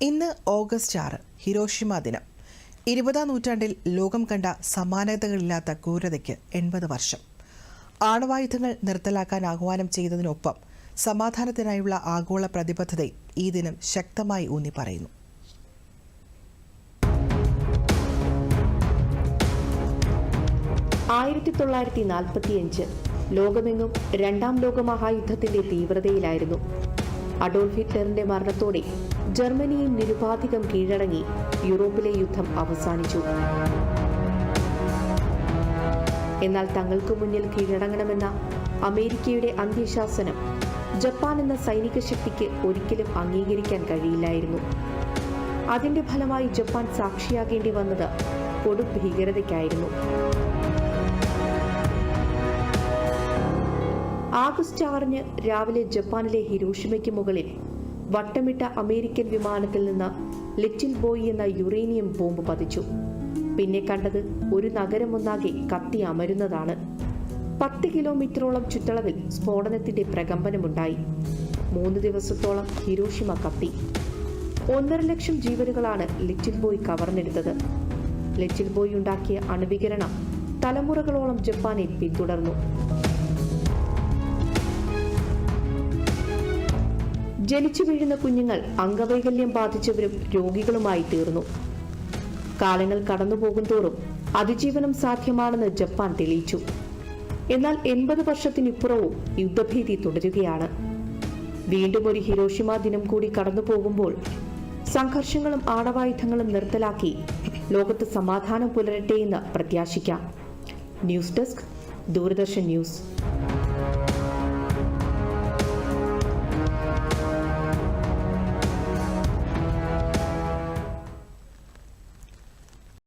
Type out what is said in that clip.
ഇന്ന് ഓഗസ്റ്റ് ആറ് ഹിരോഷിമ ദിനം. ഇരുപതാം നൂറ്റാണ്ടിൽ ലോകം കണ്ട സമാനതകളില്ലാത്ത ക്രൂരതയ്ക്ക് എൺപത് വർഷം. ആണവായുധങ്ങൾ നിർത്തലാക്കാൻ ആഹ്വാനം ചെയ്തതിനൊപ്പം സമാധാനത്തിനായുള്ള ആഗോള പ്രതിബദ്ധതയും ഈ ദിനം ശക്തമായി ഊന്നി പറയുന്നു. ആയിരത്തി തൊള്ളായിരത്തി നാൽപ്പത്തിയഞ്ച് ലോകമെങ്ങും രണ്ടാം ലോകമഹായുദ്ധത്തിന്റെ തീവ്രതയിലായിരുന്നു. അഡോൾഫ് ഹിറ്റ്ലറിന്റെ മരണത്തോടെ ജർമ്മനിയും നിരുപാധികം കീഴടങ്ങി. യൂറോപ്പിലെ യുദ്ധം അവസാനിച്ചു. എന്നാൽ തങ്ങൾക്ക് മുന്നിൽ കീഴടങ്ങണമെന്ന അമേരിക്കയുടെ അന്ത്യശാസനം ജപ്പാൻ എന്ന സൈനിക ശക്തിക്ക് ഒരിക്കലും അംഗീകരിക്കാൻ കഴിയില്ലായിരുന്നു. അതിന്റെ ഫലമായി ജപ്പാൻ സാക്ഷിയാകേണ്ടി വന്നത് കൊടുഭീകരതയ്ക്കായിരുന്നു ആഗസ്റ്റ് ആറിന് രാവിലെ ജപ്പാനിലെ ഹിരോഷിമയ്ക്ക് മുകളിൽ വട്ടമിട്ട അമേരിക്കൻ വിമാനത്തിൽ നിന്ന് ലിറ്റിൽ ബോയ് എന്ന യുറേനിയം ബോംബ് പതിച്ചു. പിന്നെ കണ്ടത് ഒരു നഗരമൊന്നാകെ കത്തി അമരുന്നതാണ്. പത്ത് കിലോമീറ്ററോളം ചുറ്റളവിൽ സ്ഫോടനത്തിന്റെ പ്രകമ്പനമുണ്ടായി. മൂന്ന് ദിവസത്തോളം ഹിരോഷിമ കത്തി. ഒന്നര ലക്ഷം ജീവനുകളാണ് ലിറ്റിൽ ബോയ് കവർന്നെടുത്തത്. ലിറ്റിൽ ബോയ് ഉണ്ടാക്കിയ അണുവികരണം തലമുറകളോളം ജപ്പാനെ പിന്തുടർന്നു. ജനിച്ചു വീഴുന്ന കുഞ്ഞുങ്ങൾ അംഗവൈകല്യം ബാധിച്ചവരും രോഗികളുമായി തീർന്നു. കാലങ്ങൾ കടന്നുപോകും തോറും അതിജീവനം സാധ്യമാണെന്ന് ജപ്പാൻ തെളിയിച്ചു. എന്നാൽ എൺപത് വർഷത്തിനിപ്പുറവും യുദ്ധഭീതി തുടരുകയാണ്. വീണ്ടും ഒരു ഹിരോഷിമ ദിനം കൂടി കടന്നു പോകുമ്പോൾ സംഘർഷങ്ങളും ആണവായുധങ്ങളും നിർത്തലാക്കി ലോകത്ത് സമാധാനം പുലരട്ടെ എന്ന് പ്രത്യാശിക്കാം. News desk Doordarshan news.